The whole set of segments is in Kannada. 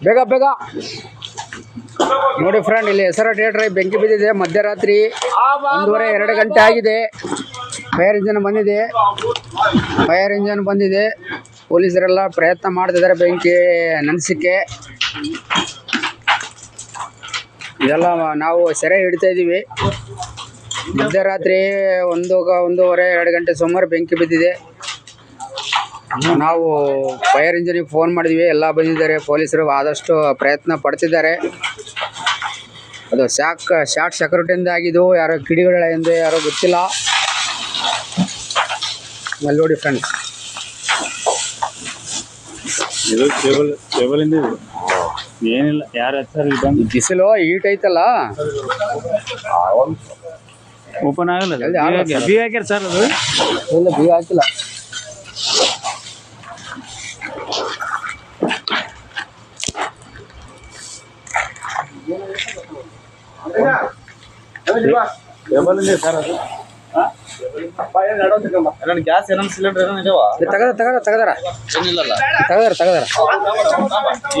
ಬೇಗ ಬೇಗ. ನೋಡಿ ಫ್ರೆಂಡ್ ಇಲ್ಲಿ ಹೆಸರ ಥಿಯೇಟ್ರ್ ಬೆಂಕಿ ಬಿದ್ದಿದೆ, ಮಧ್ಯರಾತ್ರಿ ಒಂದೂವರೆ ಎರಡು ಗಂಟೆ ಆಗಿದೆ. ಫೈರ್ ಇಂಜನ್ ಬಂದಿದೆ. ಫೈರ್ ಇಂಜನ್ ಬಂದಿದೆ. ಪೊಲೀಸರೆಲ್ಲ ಪ್ರಯತ್ನ ಮಾಡ್ತಿದ್ದಾರೆ ಬೆಂಕಿ ನಂದಿಸಕ್ಕೆ ಇದೆಲ್ಲ ನಾವು ಸೆರೆ ಹಿಡಿತಾ ಇದ್ದೀವಿ. ಮಧ್ಯರಾತ್ರಿ ಒಂದು ಒಂದೂವರೆ ಎರಡು ಗಂಟೆ ಸುಮಾರು ಬೆಂಕಿ ಬಿದ್ದಿದೆ. ನಾವು ಫೈರ್ ಇಂಜಿನಿಗೆ ಫೋನ್ ಮಾಡಿದ್ವಿ ಎಲ್ಲ ಬಂದಿದ್ದಾರೆ ಪೊಲೀಸರು ಆದಷ್ಟು ಪ್ರಯತ್ನ ಪಡ್ತಿದ್ದಾರೆ. ಅದು ಶಾಕ್ ಶಾರ್ಟ್ ಸೆಕ್ಯೂರಿಟಿಯಿಂದ ಆಗಿದ್ದು ಯಾರೋ ಕಿಡಿಗಳ ಎಂದು ಯಾರೋ ಗೊತ್ತಿಲ್ಲ. ಅಲ್ಲಿ ನೋಡಿ ಫ್ರೆಂಡ್ಸ್ ಇದು ಕೇಬಲ್ ಕೇಬಲಿಂದ ಇಂದ. ಏನಿಲ್ಲ ಯಾರು ಹಚ್ಚಾರ ಬಂದು ಬಿಸಿಲು ಹೀಟ್ ಐತಲ್ಲ? ಓಪನ್ ಆಗಲ್ಲ ಬಿ ಹಾಕ್ಯಾರ ಸರ್ ಅದು? ಇಲ್ಲ ಬಿ ಹಾಕಿಲ್ಲ ಕೇಬಲ್ ಇಂದ ಸರ್ ಅದು ನನ್ನ ಗ್ಯಾಸ್ ಏನೋ ಸಿಲಿಂಡರ್ ಏನೋ ಇದಾವ? ತಗದ ತಗದ ತೆಗದ ಏನಿಲ್ಲ ಏನಿಲ್ಲಲ್ಲ. ತೆಗದಾರ ತೆಗದಾರ.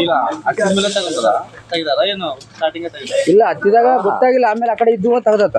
ಇಲ್ಲ ಅಕ್ಕಿದ ಮೇಲೆ ತಗೊಂಡದ ತೆಗಿದಾರ? ಏನು ಸ್ಟಾರ್ಟಿಂಗ್ ತೆಗಿದಾರ? ಇಲ್ಲ ಹತ್ತಿದಾಗ ಗೊತ್ತಾಗಿಲ್ಲ ಆಮೇಲೆ ಆ ಕಡೆ ಇದ್ದು ತೆಗ್ದತ್ತ.